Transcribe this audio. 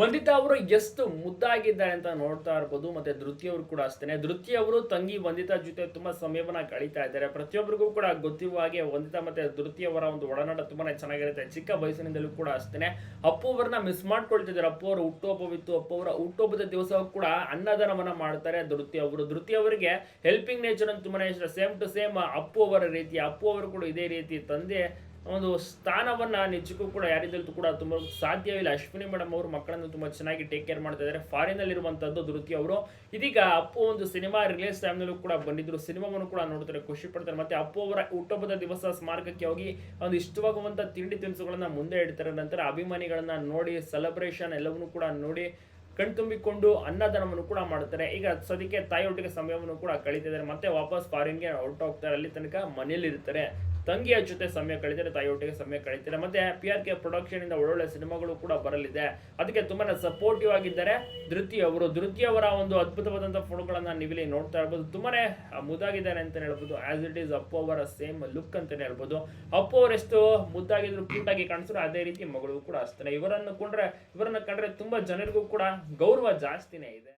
ವಂದಿತಾ ಅವರು ಎಷ್ಟು ಮುದ್ದಾಗಿದ್ದಾರೆ ಅಂತ ನೋಡ್ತಾ ಇರ್ಬೋದು, ಮತ್ತೆ ಧೃತಿ ಅವರು ಕೂಡ ಅಷ್ಟೇ ಧೃತಿ ಅವರು ತಂಗಿ ವಂದಿತಾ ಜೊತೆ ತುಂಬಾ ಸಮಯವನ್ನ ಕಳೀತಾ ಇದ್ದಾರೆ. ಪ್ರತಿಯೊಬ್ಬರಿಗೂ ಕೂಡ ಗೊತ್ತಿರುವ ಹಾಗೆ ವಂದಿತಾ ಮತ್ತೆ ಧೃತಿ ಅವರ ಒಂದು ಒಡನಾಟ ತುಂಬಾನೇ ಚೆನ್ನಾಗಿರುತ್ತೆ. ಚಿಕ್ಕ ವಯಸ್ಸಿನಿಂದಲೂ ಕೂಡ ಅಷ್ಟೇ ಅಪ್ಪು ಅವರನ್ನ ಮಿಸ್ ಮಾಡ್ಕೊಳ್ತಿದ್ದಾರೆ. ಅಪ್ಪು ಅವರ ಹುಟ್ಟುಹಬ್ಬವಿತ್ತು ಅಪ್ಪು ಅವರ ಹುಟ್ಟುಹಬ್ಬದ ದಿವಸ ಕೂಡ ಅನ್ನದಾನವನ್ನ ಮಾಡ್ತಾರೆ ಧೃತಿ ಅವರು. ಧೃತಿ ಅವರಿಗೆ ಹೆಲ್ಪಿಂಗ್ ನೇಚರ್ ಅಂತ ತುಂಬಾನೇ ಇಷ್ಟ. ಸೇಮ್ ಟು ಸೇಮ್ ಅಪ್ಪು ಅವರ ರೀತಿ. ಅಪ್ಪು ಅವರು ಕೂಡ ಇದೇ ರೀತಿ ತಂದೆ ಒಂದು ಸ್ಥಾನವನ್ನ ನಿಜಕ್ಕೂ ಕೂಡ ಯಾರಿದ್ದಲ್ಲೂ ಕೂಡ ತುಂಬ ಸಾಧ್ಯವಿಲ್ಲ ಅಶ್ವಿನಿ ಮೇಡಮ್ ಅವರು ಮಕ್ಕಳನ್ನು ತುಂಬಾ ಚೆನ್ನಾಗಿ ಟೇಕ್ ಕೇರ್ ಮಾಡ್ತಾ ಇದ್ದಾರೆ ಇರುವಂತದ್ದು ಧೃತಿ ಅವರು. ಇದೀಗ ಅಪ್ಪು ಒಂದು ಸಿನಿಮಾ ರಿಲೀಸ್ ಟೈಮ್ನಲ್ಲೂ ಕೂಡ ಬಂದಿದ್ರು. ಸಿನಿಮಾವನ್ನು ಕೂಡ ನೋಡ್ತಾರೆ, ಖುಷಿ ಪಡ್ತಾರೆ. ಮತ್ತೆ ಅಪ್ಪು ಅವರ ಹುಟ್ಟುಹಬ್ಬದ ದಿವಸ ಸ್ಮಾರಕಕ್ಕೆ ಹೋಗಿ ಒಂದು ಇಷ್ಟವಾಗುವಂತ ತಿಂಡಿ ತಿನಿಸುಗಳನ್ನು ಮುಂದೆ ಇಡ್ತಾರೆ. ನಂತರ ಅಭಿಮಾನಿಗಳನ್ನ ನೋಡಿ ಸೆಲೆಬ್ರೇಷನ್ ಎಲ್ಲವನ್ನೂ ಕೂಡ ನೋಡಿ ಕಣ್ತುಂಬಿಕೊಂಡು ಅನ್ನದಾನವನ್ನು ಕೂಡ ಮಾಡ್ತಾರೆ. ಈಗ ಸದ್ಯಕ್ಕೆ ತಾಯಿಯೊಟ್ಟಿಗೆ ಸಮಯವನ್ನು ಕೂಡ ಕಳೀತಿದ್ದಾರೆ ಮತ್ತೆ ವಾಪಸ್ ಫಾರಿನ್ಗೆ ಹೊರಟೋಗ್ತಾರೆ. ಅಲ್ಲಿ ತನಕ ಮನೆಯಲ್ಲಿ ಇರ್ತಾರೆ ತಂಗಿಯ ಜೊತೆ ಸಮಯ ಕಳೀತಾರೆ ತಾಯಿಯೊಟ್ಟಿಗೆ ಸಮಯ ಕಳೀತಾರೆ ಮತ್ತೆ ಪಿ ಆರ್ ಕೆ ಪ್ರೊಡಕ್ಷನ್ ಇಂದ ಒಳ್ಳೊಳ್ಳೆ ಸಿನಿಮಾಗಳು ಕೂಡ ಬರಲಿದೆ. ಅದಕ್ಕೆ ತುಂಬಾ ಸಪೋರ್ಟಿವ್ ಆಗಿದ್ದಾರೆ. ಧೃತಿ ಅವರು, ಧೃತಿ ಅವರ ಒಂದು ಅದ್ಭುತವಾದಂತಹ ಫೋಟೋಗಳನ್ನ ನೀವಿಲ್ಲಿ ನೋಡ್ತಾ ಇರ್ಬೋದು. ತುಂಬಾನೇ ಮುದ್ದಾಗಿದ್ದಾರೆ ಅಂತ ಹೇಳ್ಬೋದು. ಆಸ್ ಇಟ್ ಈಸ್ ಅಪ್ಪು ಅವರ ಸೇಮ್ ಲುಕ್ ಅಂತಾನೆ ಹೇಳ್ಬೋದು. ಅಪ್ಪು ಅವರೆಷ್ಟು ಮುದ್ದಾಗಿದ್ರು ಕ್ಯೂಟ್ ಆಗಿ ಕಾಣಿಸಿದ್ರು ಅದೇ ರೀತಿ ಮಗಳು ಕೂಡ ಅಷ್ಟೇ. ಇವರನ್ನು ಕೊಂಡ್ರೆ, ಇವರನ್ನ ಕಂಡ್ರೆ ತುಂಬಾ ಜನರಿಗೂ ಕೂಡ ಗೌರವ ಜಾಸ್ತಿನೇ ಇದೆ.